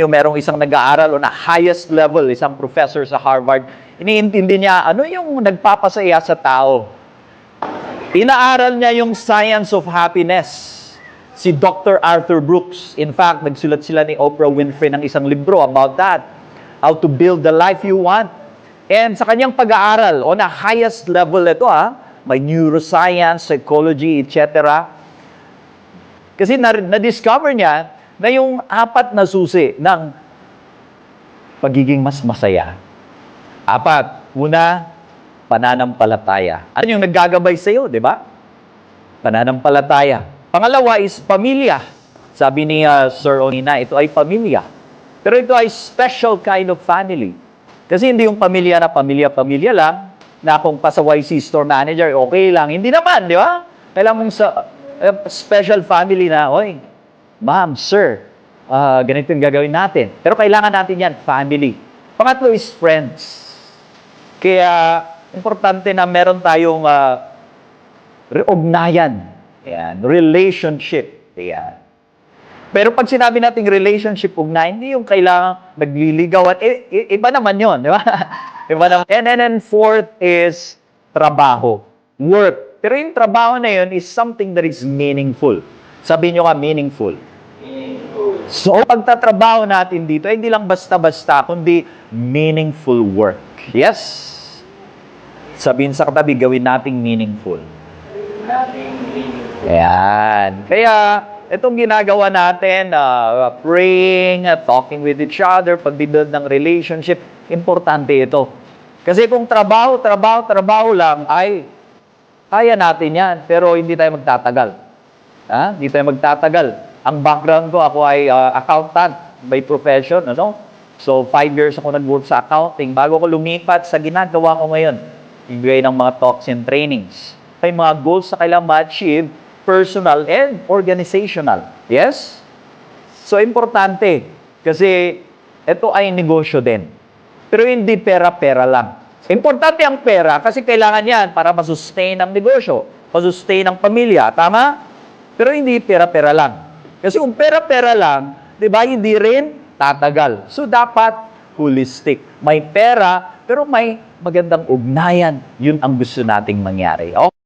Yung merong isang nag-aaral on a highest level, isang professor sa Harvard, iniintindi niya ano yung nagpapasaya sa tao. Inaaral niya yung science of happiness. Si Dr. Arthur Brooks. In fact, nagsulat sila ni Oprah Winfrey ng isang libro about that. How to build the life you want. And sa kanyang pag-aaral, on a highest level ito ah, may neuroscience, psychology, etc. Kasi na- na-discover niya na yung apat na susi ng pagiging mas masaya. Apat, una, pananampalataya. Ano yung naggagabay sa iyo, di ba? Pananampalataya. Pangalawa is pamilya. Sabi ni uh, Sir Onina, ito ay pamilya. Pero ito ay special kind of family. Kasi hindi yung pamilya na pamilya-pamilya lang, na kung pasaway si store manager, okay lang. Hindi naman, di ba? Kailangan mong sa eh, special family na, oy, ma'am, sir, ah, ganito yung gagawin natin. Pero kailangan natin yan, family. Pangatlo is friends. Kaya, importante na meron tayong uh, ugnayan. Yan, relationship. Yan. Pero pag sinabi nating relationship ugnayan, hindi yung kailangan nagliligawan. I- i- iba naman yon, di ba? iba naman. And then, and fourth is trabaho. Work. Pero yung trabaho na yun is something that is meaningful. Sabi nyo ka, meaningful. So, pagtatrabaho natin dito, ay hindi lang basta-basta, kundi meaningful work. Yes? Sabihin sa katabi, gawin nating meaningful. Ayan. Kaya, itong ginagawa natin, uh, praying, uh, talking with each other, pagbibuild ng relationship, importante ito. Kasi kung trabaho, trabaho, trabaho lang, ay, kaya natin yan, pero hindi tayo magtatagal. Ha? Hindi tayo magtatagal. Ang background ko, ako ay uh, accountant by profession, ano? So, five years ako nag-work sa accounting. Bago ko lumipat sa ginagawa ko ngayon, ibigay ng mga talks and trainings. May mga goals na kailangan ma-achieve, personal and organizational. Yes? So, importante. Kasi, ito ay negosyo din. Pero hindi pera-pera lang. Importante ang pera kasi kailangan yan para masustain ang negosyo, masustain ang pamilya. Tama? Pero hindi pera-pera lang. Kasi kung pera-pera lang, di ba, hindi rin tatagal. So, dapat holistic. May pera, pero may magandang ugnayan. Yun ang gusto nating mangyari. Okay?